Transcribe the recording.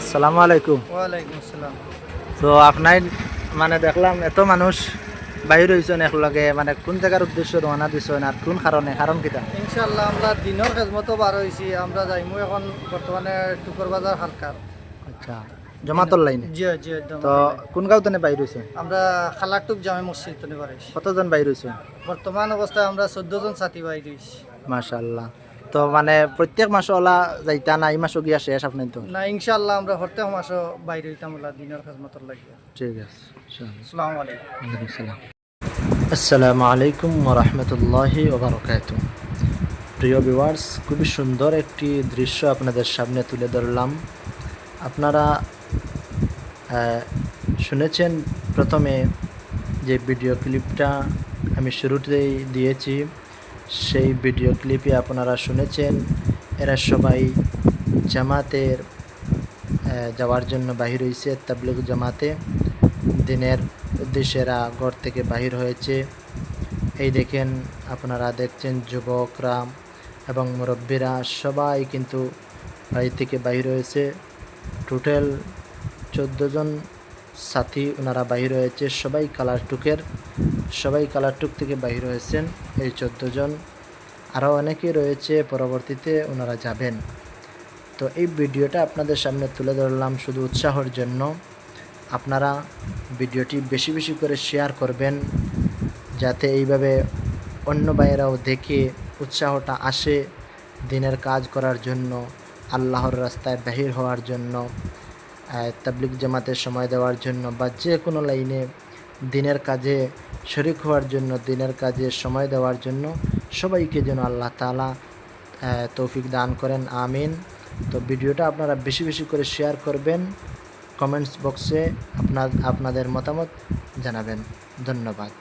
আসসালামু আলাইকুম ওয়ালাইকুম আসসালাম। তো আপনার মানে দেখলাম এত মানুষ বাহির হয়েছেন একলগে মানে কোন জায়গার উদ্দেশ্য রওনা দিছেন আর কোন কারণে কারণ কিটা? ইনশাল্লাহ আমরা দিনের খেজমতো বার হয়েছি আমরা যাই যাইমু এখন বর্তমানে টুকর বাজার হালকার আচ্ছা জমাতর লাইনে? জি জি তো কোন গাঁও তেনে বাহির হয়েছেন আমরা খালাকটুক জামে মসজিদ তনে হয়েছি কতজন বাহির হয়েছেন বর্তমান অবস্থায় আমরা চোদ্দ জন সাথী বাই হয়েছি মাশাল্লাহ তো মানে প্রত্যেক মাসে ওলা যাইতা না এই মাসও গিয়া শেষ আপনি তো? না ইনশাল্লাহ আমরা প্রত্যেক মাসও বাইরে হইতাম ওলা দিনের খেজমতর লাগিয়া। ঠিক আছে। আসসালামু আলাইকুম। আসসালাম। আসসালামু আলাইকুম ওরহমতুল্লাহি ওবরকাত প্রিয় ভিউয়ার্স খুবই সুন্দর একটি দৃশ্য আপনাদের সামনে তুলে ধরলাম। আপনারা শুনেছেন প্রথমে যে ভিডিও ক্লিপটা আমি শুরুতেই দিয়েছি। সেই ভিডিও ক্লিপে আপনারা শুনেছেন, এরা সবাই জামাতের যাওয়ার জন্য বাহির হয়েছে তাবলিগ জামাতে। দিনের উদ্দেশ্যেরা ঘর থেকে বাহির হয়েছে। এই দেখেন, আপনারা দেখছেন যুবকরা এবং মুরব্বীরা সবাই কিন্তু বাড়ি থেকে বাহির হয়েছে। টোটাল চোদ্দ জন সাথী, ওনারা বাহির হয়েছে। সবাই কালার টুকের। সবাই কালার টুক থেকে বাহির হয়েছেন এই জন। আরও অনেকেই রয়েছে, পরবর্তীতে ওনারা যাবেন। তো এই ভিডিওটা আপনাদের সামনে তুলে ধরলাম শুধু উৎসাহর জন্য। আপনারা ভিডিওটি বেশি বেশি করে শেয়ার করবেন, যাতে এইভাবে অন্য ভাইয়েরাও দেখে উৎসাহটা আসে দিনের কাজ করার জন্য, আল্লাহর রাস্তায় বাহির হওয়ার জন্য। আহ, তাবলিগ জামাতে সময় দেওয়ার জন্য বা যে কোনো লাইনে দিনের কাজে শরিক হওয়ার জন্য দিনের কাজে সময় দেওয়ার জন্য সবাইকে যেন আল্লাহ তালা তৌফিক দান করেন আমিন। তো ভিডিওটা আপনারা বেশি বেশি করে শেয়ার করবেন কমেন্টস বক্সে আপনার আপনাদের মতামত জানাবেন। ধন্যবাদ।